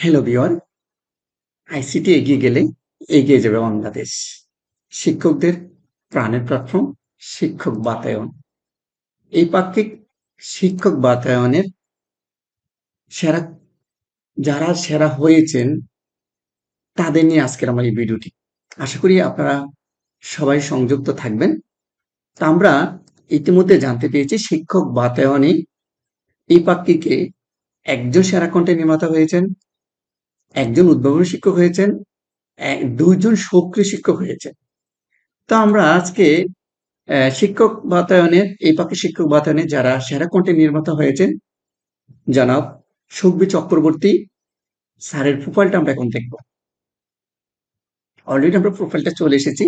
Hello beware ICT এগিয়ে গেলে এগিয়ে যাবে বাংলাদেশ। শিক্ষকদের প্রাণের প্ল্যাটফর্ম শিক্ষক বাতায়ন। এই পাক্ষিক শিক্ষক বাতায়নের সেরা, যারা সেরা হয়েছেন, তাদের নিয়ে আজকের আমার এই ভিডিওটি। আশা করি আপনারা সবাই সংযুক্ত থাকবেন। তা আমরা ইতিমধ্যে জানতে পেরেছি, শিক্ষক বাতায়নে এই পাক্ষিকে একজন সেরা কন্টেন্ট নির্মাতা হয়েছেন। একজন উদ্ভাবনী শিক্ষক হয়েছেন দুইজন সক্রিয় শিক্ষক হয়েছেন। তো আমরা আজকে শিক্ষক বাতায়নের, এই পাখি শিক্ষক বাতায়নে যারা, সেরা কন্টেন্ট নির্মাতা হয়েছেন? জনাব সুখবি চক্রবর্তী স্যারের প্রোফাইলটা আমরা এখন দেখব। অলরেডি আমরা প্রোফাইলটা চলে এসেছি।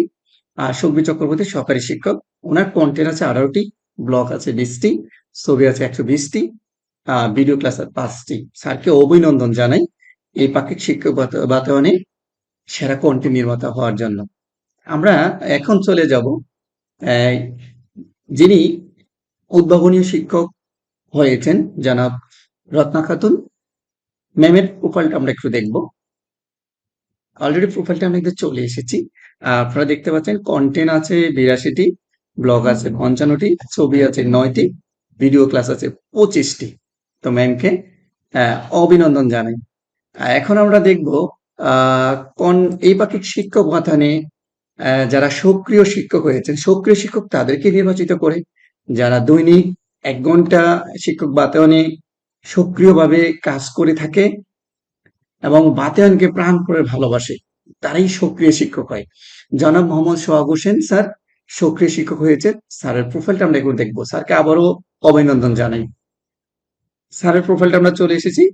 আর সুখবি চক্রবর্তী সহকারী শিক্ষক। ওনার কন্টেন্ট আছে আঠারোটি ব্লগ আছে বিশটি, ছবি আছে একশো বিশটি ভিডিও ক্লাস আছে পাঁচটি। স্যারকে অভিনন্দন জানাই। এই পাক্ষিক শিক্ষক বাতা- বাতায়নে সেরা কন্টেন্ট নির্মাতা হওয়ার জন্য। আমরা এখন চলে যাব যিনি উদ্ভাবনীয় শিক্ষক হয়েছেন, জনাব রত্না খাতুন। ম্যামের প্রোফাইলটা আমরা একটু দেখব। অলরেডি প্রোফাইলটা আমরা একটু চলে এসেছি। আপনারা দেখতে পাচ্ছেন কন্টেন্ট আছে বিরাশিটি ব্লগ আছে পঞ্চান্নটি, ছবি আছে নয়টি ভিডিও ক্লাস আছে পঁচিশটি। তো ম্যামকে অভিনন্দন জানাই। এখন আমরা দেখব কোন এই পাখির শিক্ষক আহ, যারা সক্রিয় শিক্ষক হয়েছেন সক্রিয় শিক্ষক তাদেরকে নির্বাচিত করে যারা দৈনিক এক ঘণ্টা শিক্ষক বাতায়নে সক্রিয়ভাবে কাজ করে থাকে এবং বাতায়নকে প্রাণ করে ভালোবাসে তারাই সক্রিয় শিক্ষক হয়। জনাব মোহাম্মদ সোহাগ হোসেন স্যার সক্রিয় শিক্ষক হয়েছে স্যারের প্রোফাইলটা আমরা একটু দেখব। স্যারকে আবারও অভিনন্দন জানাই। স্যারের প্রোফাইলটা আমরা চলে এসেছি।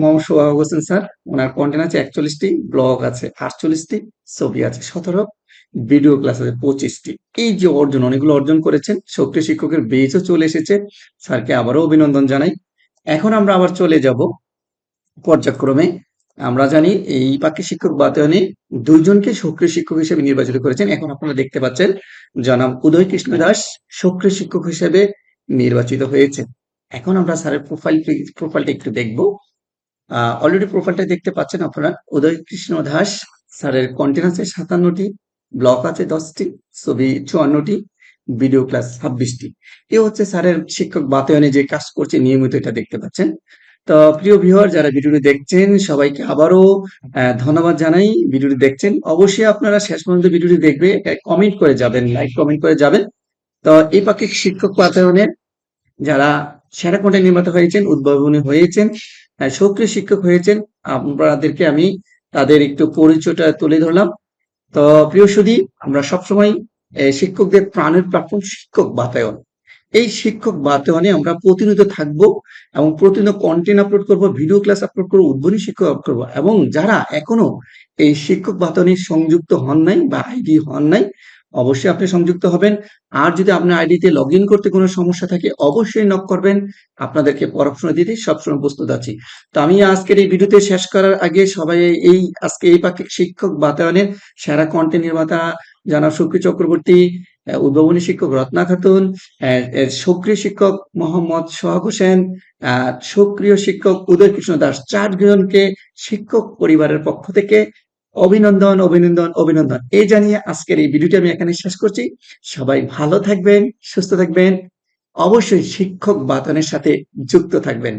মোহাম্মদ সোহাগ হোসেন স্যার। ওনার কন্টেন্ট আছে একচল্লিশটি ব্লগ আছে আটচল্লিশটি, ছবি আছে সতেরো ভিডিও ক্লাস আছে পঁচিশটি। এই যে অর্জন, অনেকগুলো অর্জন করেছেন, সক্রিয় শিক্ষকের বেজও চলে এসেছে। স্যারকে আবারও অভিনন্দন জানাই। এখন আমরা আবার চলে যাব পর্যায়ক্রমে। আমরা জানি এই পাখি শিক্ষক বাতায়নে দুইজনকে সক্রিয় শিক্ষক হিসেবে নির্বাচিত করেছেন। এখন আপনারা দেখতে পাচ্ছেন, জনাব উদয় কৃষ্ণ দাস সক্রিয় শিক্ষক হিসেবে নির্বাচিত হয়েছে এখন আমরা স্যারের প্রোফাইল প্রোফাইলটা একটু দেখব। অলরেডি প্রোফাইলটা দেখতে পাচ্ছেন আপনারা। উদয় কৃষ্ণ দাস, স্যারের কন্টেন্ট আছে সাতান্নটি ব্লক আছে দশটি, ছবি চুয়ান্নটি ভিডিও ক্লাস ছাব্বিশটি। এ হচ্ছে স্যারের শিক্ষক বাতায়নে যে কাজ করছে, নিয়মিত এটা দেখতে পাচ্ছেন। তো প্রিয় ভিউয়ার যারা ভিডিওটি দেখছেন, সবাইকে আবারও ধন্যবাদ জানাই। ভিডিওটি দেখছেন, অবশ্যই আপনারা শেষ পর্যন্ত ভিডিওটি দেখবে কমেন্ট করে যাবেন লাইক কমেন্ট করে যাবেন। তো এই পাখির শিক্ষক বাতায়নের যারা সেরা কন্টেন্ট নির্মাতা হয়েছেন, উদ্ভাবনী হয়েছেন সক্রিয় শিক্ষক হয়েছেন। আপনাদেরকে আমি তাদের একটু পরিচয়টা তুলে ধরলাম। তো প্রিয় সুদী আমরা সবসময় শিক্ষকদের প্রাণের প্ল্যাটফর্ম শিক্ষক বাতায়ন। এই শিক্ষক বাতায়নে আমরা প্রতিনিয়ত থাকব এবং প্রতিনিয়ত কন্টেন্ট আপলোড করব ভিডিও ক্লাস আপলোড করব উদ্বোধনী শিক্ষক আপলোড করব এবং যারা এখনও এই শিক্ষক বাতায়নে সংযুক্ত হন নাই বা আইডি হন নাই অবশ্যই আপনি সংযুক্ত হবেন। আর যদি আপনার আইডিতে লগ ইন করতে কোনো সমস্যা থাকে, অবশ্যই নক করবেন। আপনাদেরকে পড়াশোনা দিতে সবসময় প্রস্তুত আছি। তো আমি আজকের এই ভিডিওতে শেষ করার আগে সবাই এই, আজকে এই পাক্ষিক শিক্ষক বাতায়নের সেরা কন্টেন্ট নির্মাতা জানা সুখী চক্রবর্তী উদ্ভাবনী শিক্ষক রত্না খাতুন সক্রিয় শিক্ষক মোহাম্মদ সোহাগ হোসেন সক্রিয় শিক্ষক উদয় কৃষ্ণ দাস। চারজনকে শিক্ষক পরিবারের পক্ষ থেকে অভিনন্দন অভিনন্দন অভিনন্দন। এই জানিয়ে আজকের এই ভিডিওটি আমি এখানে শেষ করছি। সবাই ভালো থাকবেন, সুস্থ থাকবেন। অবশ্যই শিক্ষক বাতনের সাথে যুক্ত থাকবেন।